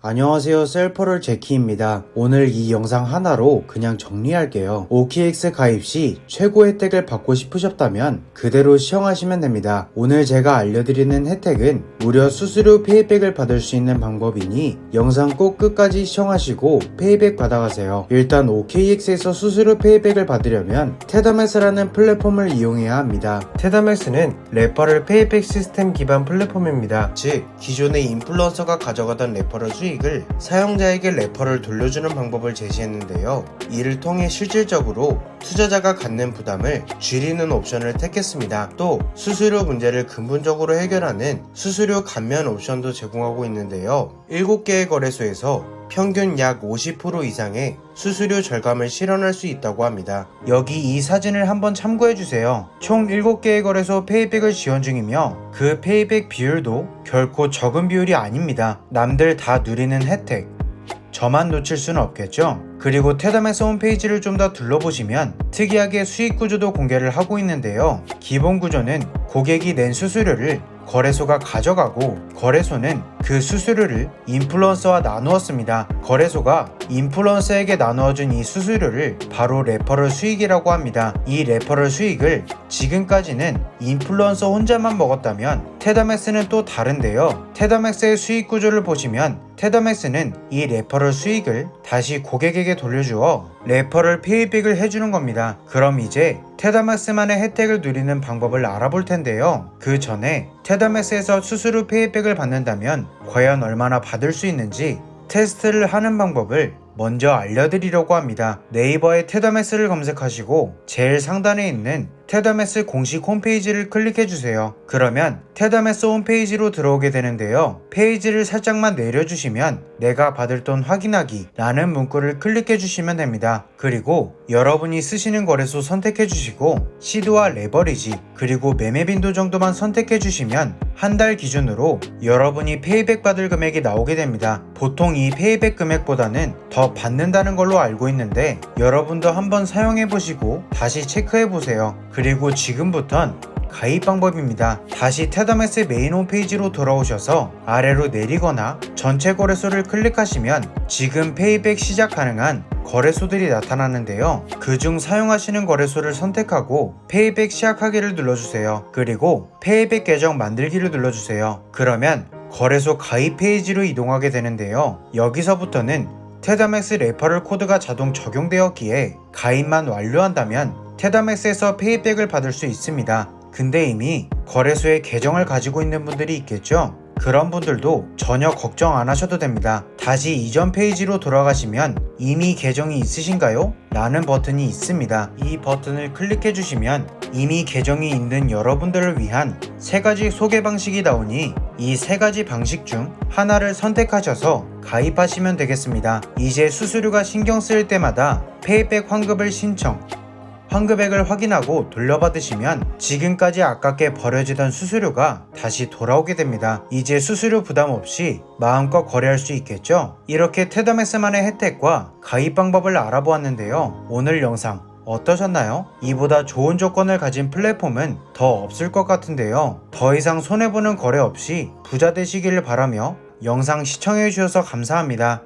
안녕하세요 셀퍼럴 제키입니다. 오늘 이 영상 하나로 그냥 정리할게요. OKX 가입 시 최고 혜택을 받고 싶으셨다면 그대로 시청하시면 됩니다. 오늘 제가 알려드리는 혜택은 무려 수수료 페이백을 받을 수 있는 방법이니 영상 꼭 끝까지 시청하시고 페이백 받아가세요. 일단 OKX에서 수수료 페이백을 받으려면 테더맥스라는 플랫폼을 이용해야 합니다. 테더맥스는 레퍼럴 페이백 시스템 기반 플랫폼입니다. 즉 기존의 인플루언서가 가져가던 레퍼럴 수익 을 사용자에게 레퍼를 돌려주는 방법을 제시했는데요. 이를 통해 실질적으로 투자자가 갖는 부담을 줄이는 옵션을 택했습니다. 또 수수료 문제를 근본적으로 해결하는 수수료 감면 옵션도 제공하고 있는데요. 7개의 거래소에서 평균 약 50% 이상의 수수료 절감을 실현할 수 있다고 합니다. 여기 이 사진을 한번 참고해 주세요. 총 7개의 거래소 페이백을 지원 중이며 그 페이백 비율도 결코 적은 비율이 아닙니다. 남들 다 누리는 혜택. 저만 놓칠 수는 없겠죠? 그리고 테더맥스 홈페이지를 좀 더 둘러보시면 특이하게 수익 구조도 공개를 하고 있는데요. 기본 구조는 고객이 낸 수수료를 거래소가 가져가고 거래소는 그 수수료를 인플루언서와 나누었습니다. 거래소가 인플루언서에게 나누어준 이 수수료를 바로 레퍼럴 수익이라고 합니다. 이 레퍼럴 수익을 지금까지는 인플루언서 혼자만 먹었다면 테더맥스는 또 다른데요. 테더맥스의 수익 구조를 보시면 테더맥스는 이 레퍼럴 수익을 다시 고객에게 돌려주어 레퍼럴 페이백을 해주는 겁니다. 그럼 이제 테더맥스만의 혜택을 누리는 방법을 알아볼 텐데요. 그 전에 테더맥스에서 수수료 페이백을 받는다면 과연 얼마나 받을 수 있는지 테스트를 하는 방법을 먼저 알려드리려고 합니다. 네이버에 테더맥스를 검색하시고 제일 상단에 있는 테더맥스 공식 홈페이지를 클릭해주세요. 그러면 테더맥스 홈페이지로 들어오게 되는데요. 페이지를 살짝만 내려주시면 내가 받을 돈 확인하기 라는 문구를 클릭해주시면 됩니다. 그리고 여러분이 쓰시는 거래소 선택해주시고 시드와 레버리지 그리고 매매 빈도 정도만 선택해주시면 한 달 기준으로 여러분이 페이백 받을 금액이 나오게 됩니다. 보통 이 페이백 금액보다는 더 받는다는 걸로 알고 있는데 여러분도 한번 사용해 보시고 다시 체크해 보세요. 그리고 지금부턴 가입 방법입니다. 다시 테더맥스 메인 홈페이지로 돌아오셔서 아래로 내리거나 전체 거래소를 클릭하시면 지금 페이백 시작 가능한 거래소들이 나타나는데요. 그 중 사용하시는 거래소를 선택하고 페이백 시작하기를 눌러주세요. 그리고 페이백 계정 만들기를 눌러주세요. 그러면 거래소 가입 페이지로 이동하게 되는데요. 여기서부터는 테더맥스 레퍼럴 코드가 자동 적용되었기에 가입만 완료한다면 테더맥스에서 페이백을 받을 수 있습니다. 근데 이미 거래소에 계정을 가지고 있는 분들이 있겠죠? 그런 분들도 전혀 걱정 안 하셔도 됩니다. 다시 이전 페이지로 돌아가시면 이미 계정이 있으신가요? 라는 버튼이 있습니다. 이 버튼을 클릭해 주시면 이미 계정이 있는 여러분들을 위한 세 가지 소개 방식이 나오니 이 세 가지 방식 중 하나를 선택하셔서 가입하시면 되겠습니다. 이제 수수료가 신경 쓰일 때마다 페이백 환급을 신청, 환급액을 확인하고 돌려받으시면 지금까지 아깝게 버려지던 수수료가 다시 돌아오게 됩니다. 이제 수수료 부담 없이 마음껏 거래할 수 있겠죠? 이렇게 테더맥스만의 혜택과 가입 방법을 알아보았는데요. 오늘 영상 어떠셨나요? 이보다 좋은 조건을 가진 플랫폼은 더 없을 것 같은데요. 더 이상 손해보는 거래 없이 부자 되시기를 바라며 영상 시청해주셔서 감사합니다.